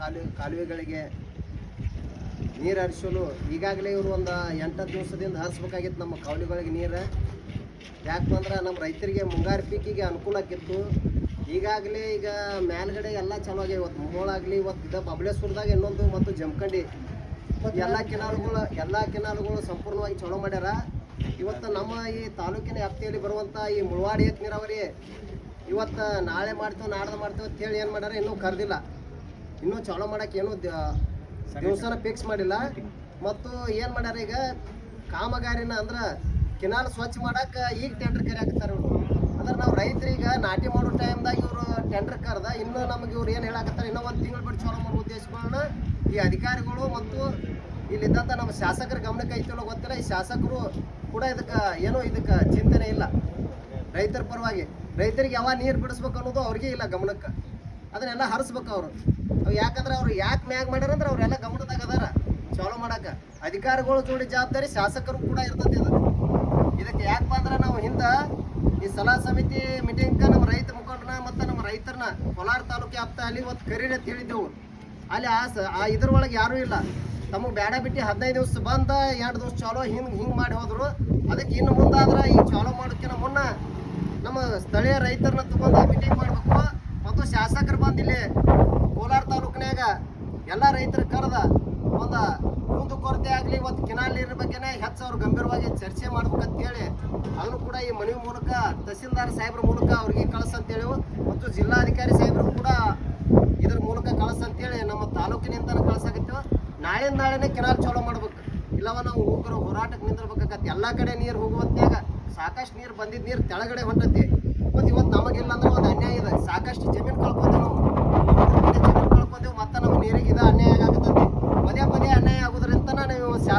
ಕಾಲುವೆ ಕಾಲುವೆಗಳಿಗೆ ನೀರು ಹರಿಸಲು ಈಗಾಗಲೇ ಇವರು ಒಂದು ಎಂಟತ್ತು ದಿವಸದಿಂದ ಹರಿಸ್ಬೇಕಾಗಿತ್ತು ನಮ್ಮ ಕಾಲುವೆಗಳಿಗೆ ನೀರು. ಯಾಕಂದ್ರೆ ನಮ್ಮ ರೈತರಿಗೆ ಮುಂಗಾರು ಪೀಕಿಗೆ ಅನುಕೂಲ ಆಗಿತ್ತು ಈಗಾಗಲೇ ಈಗ ಮೇಲ್ಗಡೆ ಎಲ್ಲ ಚಲೋ ಆಗ್ಯಾವ ಇವತ್ತು ಮೋಳಾಗಲಿ ಇವತ್ತು ಇದು ಬಬಲೇಶ್ವರದಾಗ ಇನ್ನೊಂದು ಮತ್ತು ಜಮಖಂಡಿ. ಎಲ್ಲ ಕೆನಾಲ್ಗಳು ಎಲ್ಲ ಕೆನಾಲ್ಗಳು ಸಂಪೂರ್ಣವಾಗಿ ಚಲೋ ಮಾಡ್ಯಾರ. ಇವತ್ತು ನಮ್ಮ ಈ ತಾಲೂಕಿನ ವ್ಯಾಪ್ತಿಯಲ್ಲಿ ಬರುವಂಥ ಈ ಮುಳವಾಡಿ ಏತ್ ನೀರಾವರಿ ಇವತ್ತು ನಾಳೆ ಮಾಡ್ತೇವೆ, ನಾಡ್ದು ಮಾಡ್ತೇವೆ ಅಂತೇಳಿ ಏನು ಮಾಡ್ಯಾರ, ಇನ್ನೂ ಕರೆದಿಲ್ಲ. ಇನ್ನೂ ಚಾಲೂ ಮಾಡಕ್ಕೆ ಏನೂ ದಿವಸನ ಫಿಕ್ಸ್ ಮಾಡಿಲ್ಲ. ಮತ್ತು ಏನು ಮಾಡ್ಯಾರ ಈಗ? ಕಾಮಗಾರಿನ ಅಂದ್ರೆ ಕೆನಾಲ್ ಸ್ವಚ್ಛ ಮಾಡಕ್ಕೆ ಈಗ ಟೆಂಡರ್ ಕರಿಯಾಕತ್ತಾರ ಇವರು. ಅಂದ್ರೆ ನಾವು ರೈತರಿಗೆ ನಾಟಿ ಮಾಡೋ ಟೈಮ್ದಾಗ ಇವರು ಟೆಂಡರ್ ಕರೆದ ಇನ್ನೂ ನಮಗೆ ಇವ್ರು ಏನು ಹೇಳಾಕತ್ತಾರೆ ಇನ್ನೂ ಒಂದು ತಿಂಗಳು ಬಿಟ್ಟು ಚಾಲೋ ಮಾಡೋ ಉದ್ದೇಶಗಳನ್ನ ಈ ಅಧಿಕಾರಿಗಳು ಮತ್ತು ಇಲ್ಲಿದ್ದಂಥ ನಮ್ಮ ಶಾಸಕರ ಗಮನಕ್ಕೆ ಐತಿಲ್ಲ ಗೊತ್ತಿಲ್ಲ. ಈ ಶಾಸಕರು ಕೂಡ ಇದಕ್ಕೆ ಏನೋ ಇದಕ್ಕೆ ಚಿಂತನೆ ಇಲ್ಲ. ರೈತರ ಪರವಾಗಿ ರೈತರಿಗೆ ಯಾವ ನೀರು ಬಿಡಿಸ್ಬೇಕು ಅನ್ನೋದು ಅವ್ರಿಗೆ ಇಲ್ಲ ಗಮನಕ್ಕೆ. ಅದನ್ನೆಲ್ಲ ಹರಿಸ್ಬೇಕು ಅವರು. ಅವು ಯಾಕಂದ್ರೆ ಅವ್ರು ಯಾಕೆ ಮ್ಯಾಗ್ ಮಾಡ್ಯಾರ ಅಂದ್ರೆ ಅವರೆಲ್ಲ ಗಮನದಾಗ ಅದಾರ. ಚಾಲೂ ಮಾಡಕ್ಕೆ ಅಧಿಕಾರಿಗಳು ಜೋಡಿ ಜವಾಬ್ದಾರಿ ಶಾಸಕರು ಕೂಡ ಇರ್ತದೆ ಇದು ಇದಕ್ಕೆ ಯಾಕಪ್ಪ ಅಂದ್ರೆ ನಾವು ಹಿಂದೆ ಈ ಸಲಹಾ ಸಮಿತಿ ಮೀಟಿಂಗ್ ನಮ್ಮ ರೈತ ಮುಖಂಡನ ಮತ್ತು ನಮ್ಮ ರೈತರನ್ನ ಕೋಲಾರ ತಾಲೂಕು ಆಪ್ತ ಅಲ್ಲಿ ಒಂದು ಕರೀರಿ ಹೇಳಿದ್ದೆವು. ಅಲ್ಲಿ ಆ ಸ, ಆ ಇದ್ರೊಳಗೆ ಯಾರೂ ಇಲ್ಲ. ತಮಗೆ ಬೇಡ ಬಿಟ್ಟು ಹದಿನೈದು ದಿವಸ ಬಂದ, ಎರಡು ದಿವಸ ಚಾಲೋ ಹಿಂಗೆ ಹಿಂಗೆ ಮಾಡಿ ಹೋದ್ರು. ಅದಕ್ಕೆ ಇನ್ನು ಮುಂದಾದ್ರೆ ಈ ಚಾಲೋ ಮಾಡೋಕ್ಕಿಂತ ಮುನ್ನ ನಮ್ಮ ಸ್ಥಳೀಯ ರೈತರನ್ನ ತಗೊಂಡು ಮೀಟಿಂಗ್ ಮಾಡಬೇಕು. ಮತ್ತು ಶಾಸಕರು ಬಂದು ಎಲ್ಲ ರೈತರ ಕರೆದ ಒಂದು ಕುಂದು ಕೊರತೆ ಆಗಲಿ, ಒಂದು ಕೆನಾಲ್ ನೀರಿನ ಬಗ್ಗೆನೇ ಹೆಚ್ಚು ಅವ್ರು ಗಂಭೀರವಾಗಿ ಚರ್ಚೆ ಮಾಡ್ಬೇಕಂತ ಹೇಳಿ ಅದನ್ನು ಕೂಡ ಈ ಮನವಿ ಮೂಲಕ ತಹಸೀಲ್ದಾರ್ ಸಾಹೇಬ್ರ ಮೂಲಕ ಅವ್ರಿಗೆ ಕಳಿಸಂತೇಳಿ ಮತ್ತು ಜಿಲ್ಲಾಧಿಕಾರಿ ಸಾಹೇಬ್ರು ಕೂಡ ಇದ್ರ ಮೂಲಕ ಕಳಿಸಂತೇಳಿ ನಮ್ಮ ತಾಲೂಕಿನಿಂದ ಕಳ್ಸಾಕತ್ತೀವಿ. ನಾಳೆ ನಾಳೆನೇ ಕೆನಾಲ್ ಚಾಲೂ ಮಾಡ್ಬೇಕು. ಇಲ್ಲವ ನಾವು ಹೋಗ್ರ ಹೋರಾಟಕ್ಕೆ ನಿಂದಿರ್ಬೇಕಾಗತ್ತೆ. ಎಲ್ಲ ಕಡೆ ನೀರು ಹೋಗುವಂತ್ಯಾಗ ಸಾಕಷ್ಟು ನೀರು ಬಂದಿದ್ದ ನೀರು ತೆಳಗಡೆ ಹೊಂಟತಿ. ಮತ್ತು ಇವತ್ತು ನಮಗಿಲ್ಲ ಅಂದ್ರೆ ಒಂದು ಅನ್ಯಾಯ ಇದೆ.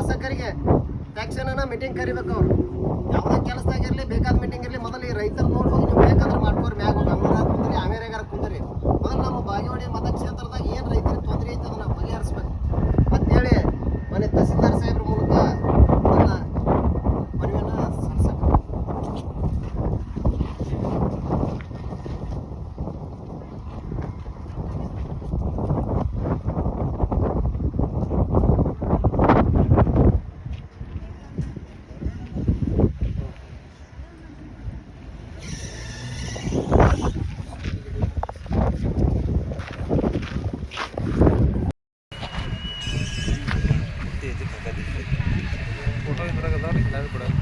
ಶಾಸಕರಿಗೆ ತಕ್ಷಣನ ಮೀಟಿಂಗ್ ಕರಿಬೇಕು ಅವರು. ಯಾವುದೇ ಕೆಲಸದಾಗಿರಲಿ ಬೇಕಾದ ಫೋಟೋ ಇದ್ರಾಗದ ರೀ ಕೆಳಗೆ ಬಿಡೋದು